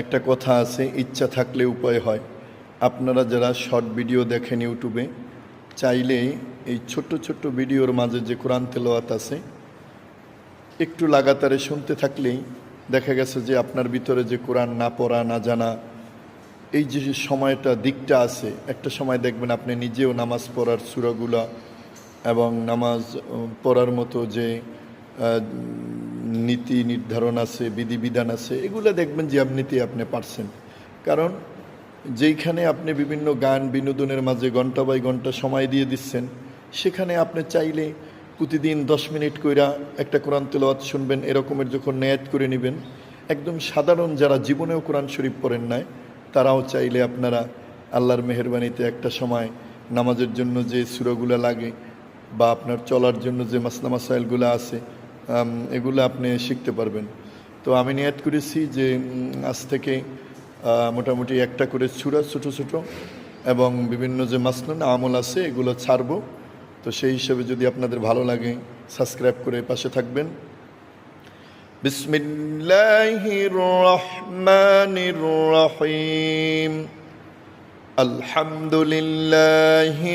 একটা কথা আছে, ইচ্ছা থাকলে উপায় হয়। আপনারা যারা শর্ট ভিডিও দেখেন ইউটিউবে, চাইলে এই ছোট্ট ছোট্ট ভিডিওর মাঝে যে কোরআন তেলাওয়াত আছে, একটু লাগাতারে শুনতে থাকলেই দেখা গেছে যে আপনার ভিতরে যে কোরআন না পড়া, না জানা, এই যে সময়টা, দিকটা আছে, একটা সময় দেখবেন আপনি নিজেও নামাজ পড়ার সুরাগুলা এবং নামাজ পড়ার মতো যে নীতি নির্ধারণ আছে, বিধিবিধান আছে, এগুলো দেখবেন যে এমনিতে আপনি পারছেন। কারণ যেইখানে আপনি বিভিন্ন গান বিনোদনের মাঝে ঘণ্টা বাই ঘণ্টা সময় দিয়ে দিচ্ছেন, সেখানে আপনি চাইলে প্রতিদিন দশ মিনিট কইরা একটা কোরআন তেলাওয়াত শুনবেন, এরকমের যখন নেয়াত করে নেবেন, একদম সাধারণ যারা জীবনেও কোরআন শরীফ পড়েন নাই, তারাও চাইলে আপনারা আল্লাহর মেহরবানিতে একটা সময় নামাজের জন্য যে সুরগুলো লাগে বা আপনার চলার জন্য যে মাসলা মাসাইলগুলো আছে এগুলো আপনি শিখতে পারবেন। তো আমি নিয়াত করেছি যে আজ থেকে মোটামুটি একটা করে ছুরা ছোটো ছোটো এবং বিভিন্ন যে মাসনুন আমল আছে, এগুলো ছাড়বো। তো সেই হিসেবে যদি আপনাদের ভালো লাগে, সাবস্ক্রাইব করে পাশে থাকবেন। বিসমিল্লাহির রহমানির রহিম। আলহামদুলিল্লাহি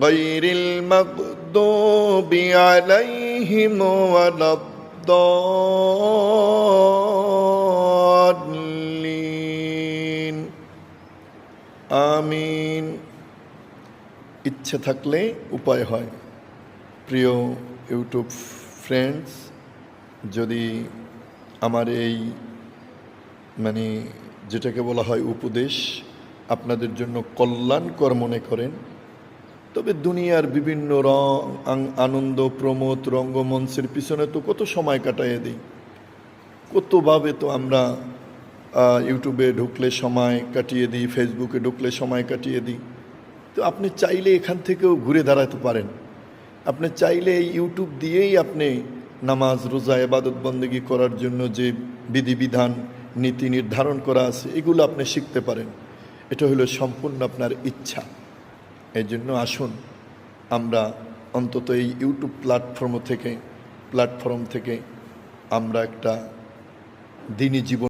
غير المغضوب عليهم ولا الضالين আমিন ইচ্ছে থাকলে উপায় হয় প্রিয় ইউটিউব ফ্রেন্ডস যদি আমার এই মানে যেটাকে বলা হয় উপদেশ আপনাদের জন্য কল্যাণকর মনে করেন তবে দুনিয়ার বিভিন্ন রং আনন্দ, প্রমোদ, রঙ্গমঞ্চের পিছনে তো কত সময় কাটাইয়ে দিই। কতভাবে তো আমরা ইউটিউবে ঢুকলে সময় কাটিয়ে দিই, ফেসবুকে ঢুকলে সময় কাটিয়ে দিই। তো আপনি চাইলে এখান থেকেও ঘুরে দাঁড়াতে পারেন। আপনি চাইলে এই ইউটিউব দিয়েই আপনি নামাজ, রোজা, এবাদত বন্দেগি করার জন্য যে বিধিবিধান, নীতি নির্ধারণ করা আছে, এগুলো আপনি শিখতে পারেন। এটা হলো সম্পূর্ণ আপনার ইচ্ছা। এই জন্য আসুন, আমরা অন্তত এই ইউটিউব প্ল্যাটফর্ম থেকে প্ল্যাটফর্ম থেকে আমরা একটা দিনী জীবন